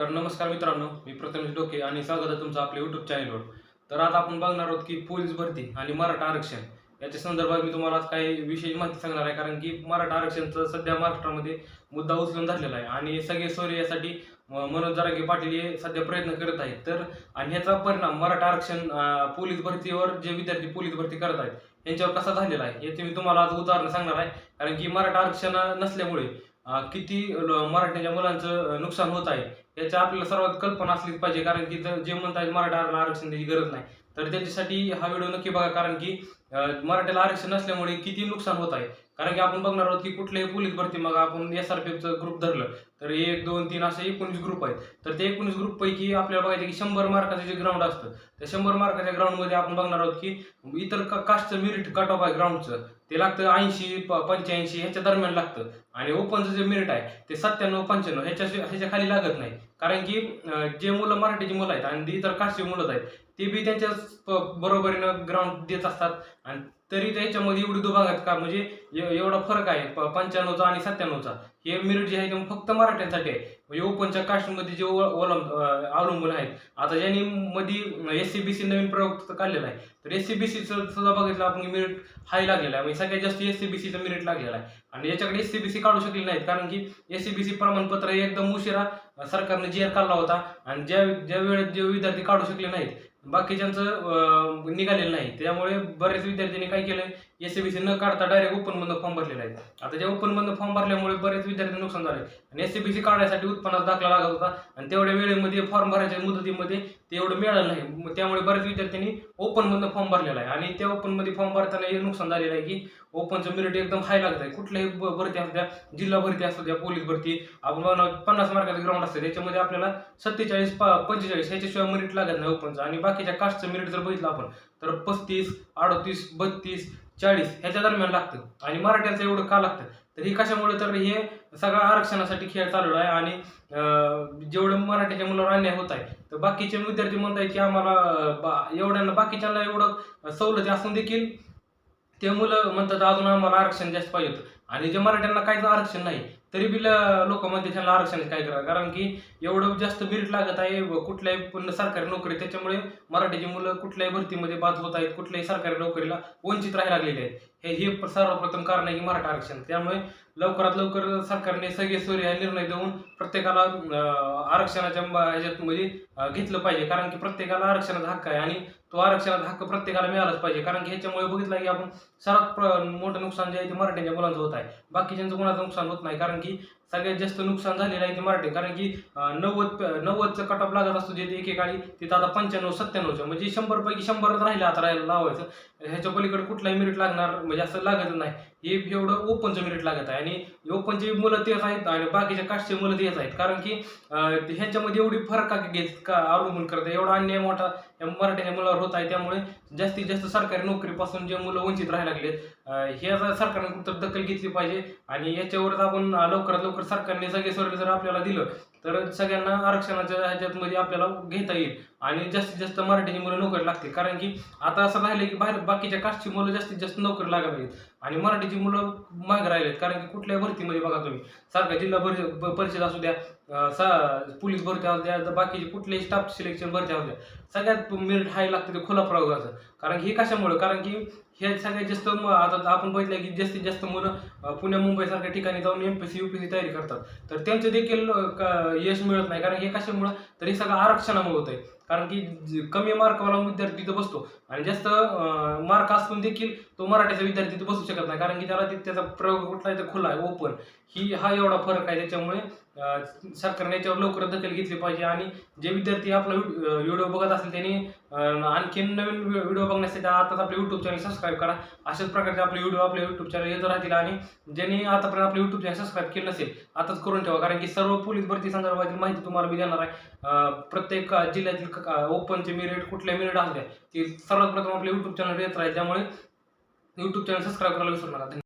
तर नमस्कार मित्रांनो मी प्रथमेश डोके आणि स्वागत आहे तुमचं आपल्या युट्यूब चॅनलवर तर आता आपण बघणार आहोत की पोलीस भरती आणि मराठा आरक्षण याच्या संदर्भात मी तुम्हाला आज काही विशेष माहिती सांगणार आहे. कारण की मराठा आरक्षणचं सध्या महाराष्ट्रामध्ये मुद्दा उचलून धरलेला आहे. आणि सगळे सोयरे यासाठी मनोज जरांगे पाटील हे सध्या प्रयत्न करत आहेत. तर आणि ह्याचा परिणाम मराठा आरक्षण पोलीस भरतीवर जे विद्यार्थी पोलीस भरती करत आहेत यांच्यावर कसा झालेला आहे याचे मी तुम्हाला आज उदाहरण सांगणार आहे. कारण की मराठा आरक्षण नसल्यामुळे किती मराठ्याच्या मुलांचं नुकसान होत आहे याच्या आपल्याला सर्वात कल्पना असलीच पाहिजे. कारण की जे म्हणतात मराठा आरक्षण द्यायची गरज नाही. तर त्याच्यासाठी हा व्हिडिओ नक्की बघा. कारण की मराठ्याला आरक्षण नसल्यामुळे किती नुकसान होत आहे. कारण की आपण बघणार आहोत की कुठल्याही पोलीस भरती मग आपण एस आर पी एफचं ग्रुप धरलं तर एक दोन तीन असे एकोणीस ग्रुप आहेत. तर ते एकोणीस ग्रुप पैकी आपल्याला बघायचं की शंभर मार्काचं जे ग्राउंड असतं त्या शंभर मार्काच्या ग्राउंडमध्ये आपण बघणार आहोत की इतर का- कास्टचं मेरिट कट ऑफ आहे ग्राउंडचं ते लागतं ऐंशी पंच्याऐंशी ह्याच्या दरम्यान लागतं. आणि ओपनचं जे मेरिट आहे ते सत्त्याण्णव पंच्याण्णव ह्याच्या ह्याच्या खाली लागत नाही. कारण की जे मुलं मराठीची मुलं आहेत आणि इतर काशी मुलं आहेत ते बी त्यांच्या बरोबरीनं ग्राउंड देत असतात. आणि तरी त्याच्यामध्ये एवढी दुभागात का? म्हणजे एवढा फरक आहे पंच्याण्णवचा आणि सत्त्याण्णवचा. हे मेरिट जे आहे ते फक्त मराठ्यांसाठी आहे. म्हणजे ओपनच्या कास्टमध्ये जे ओलंब अवलंबून आहेत. आता ज्यांनी मध्ये एस सी बी सी नवीन प्रयोग काढलेला आहे. तर एस सी बी सीचं सुद्धा बघितलं आपण मेरिट हाय लागलेला आहे. म्हणजे सगळ्यात जास्त एस सी बी सीचं मेरिट लागलेला आहे. आणि याच्याकडे एस सी बी सी काढू शकले नाहीत. कारण की एस सी बी सी प्रमाणपत्र एकदम उशिरा सरकारने जी आर काढला होता. आणि ज्या ज्या वेळेत जे विद्यार्थी काढू शकले नाहीत बाकीच्यांचं निघालेलं नाही. त्यामुळे बरेच विद्यार्थ्यांनी काय केलं एस सी बी सी न काढता डायरेक्ट ओपन बंद फॉर्म भरलेला आहे. आता ज्या ओपन बंद फॉर्म भरल्यामुळे बरेच विद्यार्थी नुकसान झाले आणि एस सी बी सी काढण्यासाठी उत्पन्नाचा दाखला लागत होता. आणि तेवढ्या वेळेमध्ये फॉर्म भरायच्या मुदतीमध्ये ते एवढं मिळालं नाही. मग त्यामुळे बरेच विद्यार्थ्यांनी ओपन मधनं फॉर्म भरलेला आहे. आणि त्या ओपनमध्ये फॉर्म भरताना हे नुकसान झालेलं आहे की ओपनचं मेरिट एकदम हाय लागत आहे. कुठल्याही भरती असू द्या जिल्हा भरती असू द्या पोलीस भरती आपण पन्नास मार्काचं ग्राउंड असतं. त्याच्यामध्ये आपल्याला सत्तेचाळीस पंचेचाळीस ह्याच्याशिवाय मेरिट लागत नाही ओपनचं आणि बाकीच्या कास्टचं मेरिट जर बघितलं आपण तर पस्तीस अडतीस बत्तीस चाळीस ह्याच्या दरम्यान लागतं. आणि मराठ्याचं एवढं का लागतं? तर हे कशामुळे? तर हे सगळं आरक्षणासाठी खेळ चालू आहे आणि जेवढं मराठीच्या मुलावर अन्याय होत आहे तर बाकीचे विद्यार्थी म्हणताय की आम्हाला बा- एवढ्यांना बाकीच्यांना एवढं सवलती असून देखील ते मुलं म्हणतात अजून आम्हाला आरक्षण जास्त पाहिजे होतं. आणि जे मराठ्यांना काहीच आरक्षण नाही तरी बी लोक म्हणते त्यांना आरक्षण काय करा कारण की एवढं जास्त मेरिट लागत आहे व कुठल्याही पण सरकारी नोकरी त्याच्यामुळे मराठीची मुलं कुठल्याही भरतीमध्ये बाद होत आहेत कुठल्याही सरकारी नोकरीला वंचित राहायला लागलेले आहेत. हे हे सर्वप्रथम कारण आहे की मराठा आरक्षण. त्यामुळे लवकरात लवकर सरकारने सगळे सोयरे हा निर्णय देऊन प्रत्येकाला आरक्षणाच्या म- ह्याच्यात म्हणजे घेतलं पाहिजे. कारण की प्रत्येकाला आरक्षणाचा हक्क आहे आणि तो आरक्षणाचा हक्क प्रत्येकाला मिळालाच पाहिजे. कारण की ह्याच्यामुळे बघितलं की आपण सर्वात प्र- मोठं नुकसान जे आहे ते मराठ्यांच्या मुलांचं होत आहे. बाकीच्यांचं कोणाचं नुकसान होत नाही. कारण की सगळ्यात जास्त नुकसान झालेलं आहे ते मराठी. कारण की नव्वद नव्वदचं कट ऑफ लागत असतो जे एकेकाळी तिथं आता पंच्याण्णव सत्त्याण्णवचं. म्हणजे शंभरपैकी शंभरच राहिलं आता राहायला लावायचं. ह्याच्या पलीकडे कुठलाही मिनिट लागणार म्हणजे असं लागत नाही. हे एवढं ओपनचं मेरिट लागत आहे. आणि ओपनचे मुलं तेच आहेत आणि बाकीच्या कास्टचे मुलं तेच आहेत. कारण की ह्याच्यामध्ये एवढी फरक का घेत का अवलंबून करतात एवढा अन्याय मोठा या मराठीच्या मुलावर होत आहे. त्यामुळे जास्तीत जास्त सरकारी नोकरीपासून जे मुलं वंचित राहायला लागलेत ह्याचा हे सरकारने कुठं दखल घेतली पाहिजे. आणि याच्यावरच आपण लवकरात लवकर सरकारने सगळे सर्व जर आपल्याला दिलं तर सगळ्यांना आरक्षणाच्या ह्याच्यात मध्ये आपल्याला घेता येईल. आणि जास्तीत जास्त मराठीची मुलं नोकरी लागतील. कारण की आता असं राहिलं की बाहेर बाकीच्या कास्टची मुलं जास्तीत जास्त नोकरी लागत आहेत आणि मराठीची मुलं मागे राहिलेत कारण की कुठल्याही भरतीमध्ये बघा तुम्ही. सारख्या जिल्हा परिषद परिषद असू द्या सा पोलीस भरती असू द्या बाकीचे बाकीची कुठल्याही स्टाफ सिलेक्शन भरती असू द्या. सगळ्यात मेरिट हाय लागतं ते खुला प्रयोगाचं कारण हे कशामुळं? कारण की हे सगळ्यात जास्त आता आपण बघितलं की जास्तीत जास्त मुलं पुणे मुंबईसारख्या ठिकाणी जाऊन M P C U P C तयारी करतात. तर त्यांचं देखील यश मिळत नाही. कारण हे कशामुळं? तर हे सगळं आरक्षणामुळे होत आहे कारण की कमी मार्कवाला विद्यार्थी तिथं बसतो. आणि जास्त मार्क असून देखील तो मराठीचा विद्यार्थी तिथं बसू शकत नाही. कारण की त्याला ते- त्याचा प्रयोग कुठला आहे तर खुला आहे ओपन ही हा एवढा फरक आहे त्याच्यामुळे सरकारने याच्यावर लवकर दखल घेतली पाहिजे. आणि जे विद्यार्थी आपला व्हिडिओ बघत असेल त्यांनी आणखीन नवीन व्हिडिओ बघण्यासाठी आताच आपले युट्यूब चॅनल सबस्क्राईब करा. अशाच प्रकारचे आपले व्हिडिओ आपले युट्यूब चॅनल येत राहतील आणि ज्यांनी आतापर्यंत आपले युट्यूब चॅनल सबस्क्राईब केलं नसेल आताच करून ठेवा. कारण की सर्व पोलीस भरती संदर्भातील माहिती तुम्हाला मी देणार आहे. प्रत्येक जिल्ह्यातील ओपनचे मेरिट कुठल्या मेरिट असल्या ती सर्वात प्रथम आपले युट्यूब चॅनल येत राहील. त्यामुळे युट्यूब चॅनल सबस्क्राईब करायला विसरू नका.